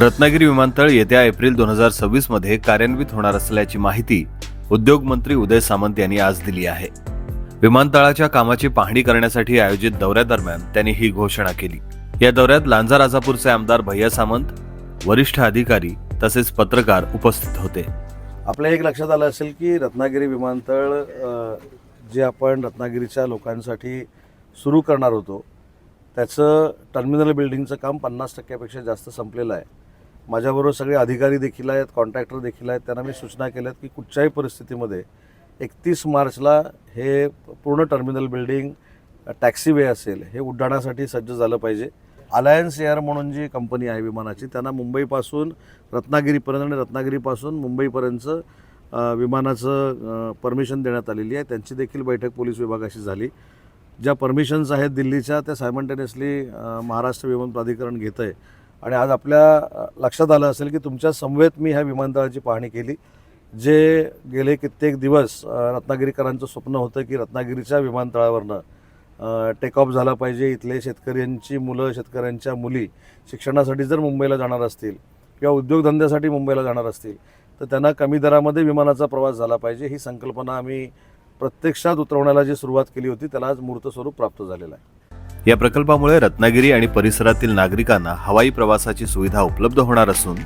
रत्नागिरी विमानतळ येत्या एप्रिल दोन हजार सव्वीसमध्ये कार्यान्वित होणार असल्याची माहिती उद्योग मंत्री उदय सामंत यांनी आज दिली आहे. विमानतळाच्या कामाची पाहणी करण्यासाठी आयोजित दौऱ्यादरम्यान त्यांनी ही घोषणा केली. या दौऱ्यात लांजा राजापूरचे आमदार भैया सामंत वरिष्ठ अधिकारी तसेच पत्रकार उपस्थित होते. आपल्या एक लक्षात आलं असेल की रत्नागिरी विमानतळ जे आपण रत्नागिरीच्या लोकांसाठी सुरू करणार होतो त्याचं टर्मिनल बिल्डिंगचं काम पन्नास टक्क्यापेक्षा जास्त संपलेलं आहे. माझ्याबरोबर सगळे अधिकारी देखील आहेत कॉन्ट्रॅक्टर देखील आहेत. त्यांना मी सूचना केल्यात की कुठच्याही परिस्थितीमध्ये एकतीस मार्चला हे पूर्ण टर्मिनल बिल्डिंग टॅक्सी वे असेल हे उड्डाणासाठी सज्ज झालं पाहिजे. अलायन्स एअर म्हणून जी कंपनी आहे विमानाची त्यांना मुंबईपासून रत्नागिरीपर्यंत आणि रत्नागिरीपासून मुंबईपर्यंत विमानाचं परमिशन देण्यात आलेली आहे. त्यांची देखील बैठक पोलीस विभागाशी झाली. ज्या परमिशन्स आहेत दिल्लीच्या त्या सायमंटेनियसली महाराष्ट्र विमान प्राधिकरण घेतं आहे आणि आज आपल्या लक्षात आलं असेल की तुमच्या समवेत मी ह्या विमानतळाची पाहणी केली जे गेले कित्येक दिवस रत्नागिरीकरांचं स्वप्न होतं की रत्नागिरीच्या विमानतळावरनं टेक ऑफ झाला पाहिजे. इथले शेतकऱ्यांची मुलं शेतकऱ्यांच्या मुली शिक्षणासाठी जर मुंबईला जाणार असतील किंवा उद्योगधंद्यासाठी मुंबईला जाणार असतील तर त्यांना कमी दरामध्ये विमानाचा प्रवास झाला पाहिजे. ही संकल्पना आम्ही प्रत्यक्षात उतरवण्याला जी सुरुवात केली होती त्याला आज मूर्त स्वरूप प्राप्त झालेलं आहे. या प्रकल्पामुळे रत्नागिरी आणि परिसरातील नागरिकांना हवाई प्रवासाची सुविधा उपलब्ध होणार असून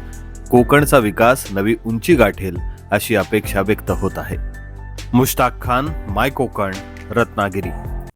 कोकणचा विकास नवी उंची गाठेल अशी अपेक्षा व्यक्त होत आहे. मुश्ताक खान माय कोकण रत्नागिरी.